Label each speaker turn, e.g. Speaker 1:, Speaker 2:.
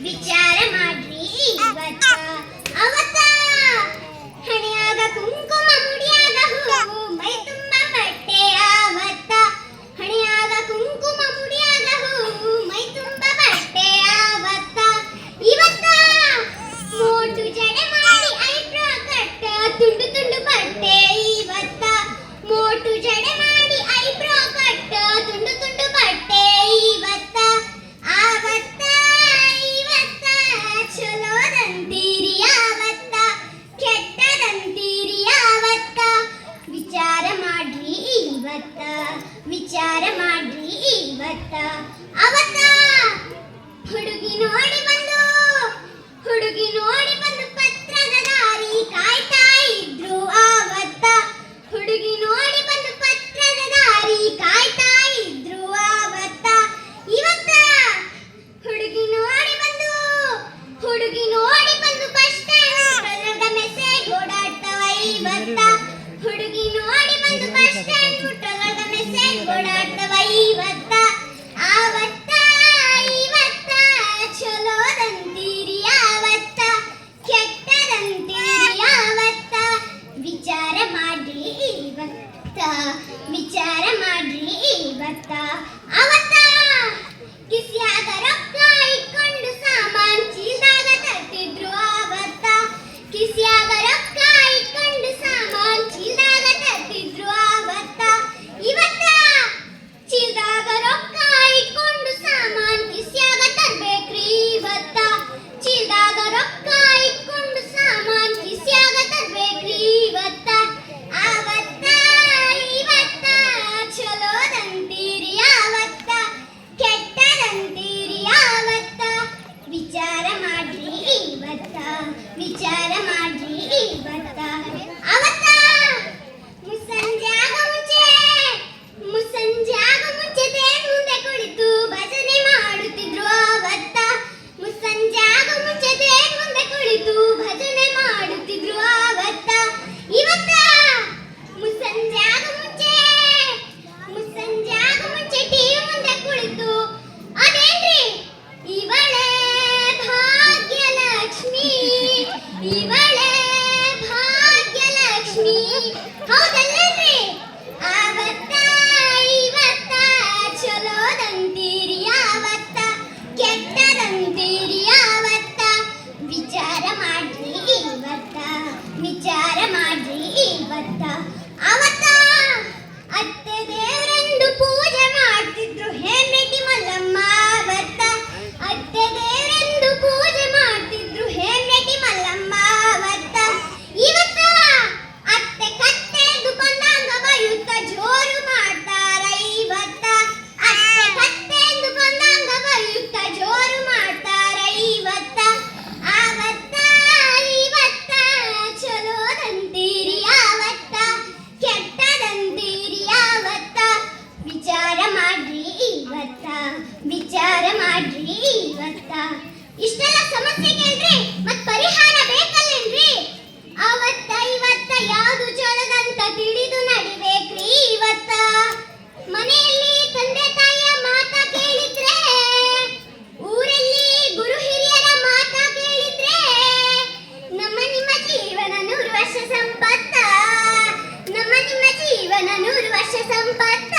Speaker 1: Bichar. ಇವತ್ತ ವಿಚಾರ ಮಾಡ್ರಿ ಇವತ್ತ. ಅವತ್ತ ಹುಡುಗಿ ನೋಡಿ ಬಂದು ಹುಡುಗಿ ನೋಡಿ विचार विचार ജീവനൊരു വർഷ സമ്പത്ത്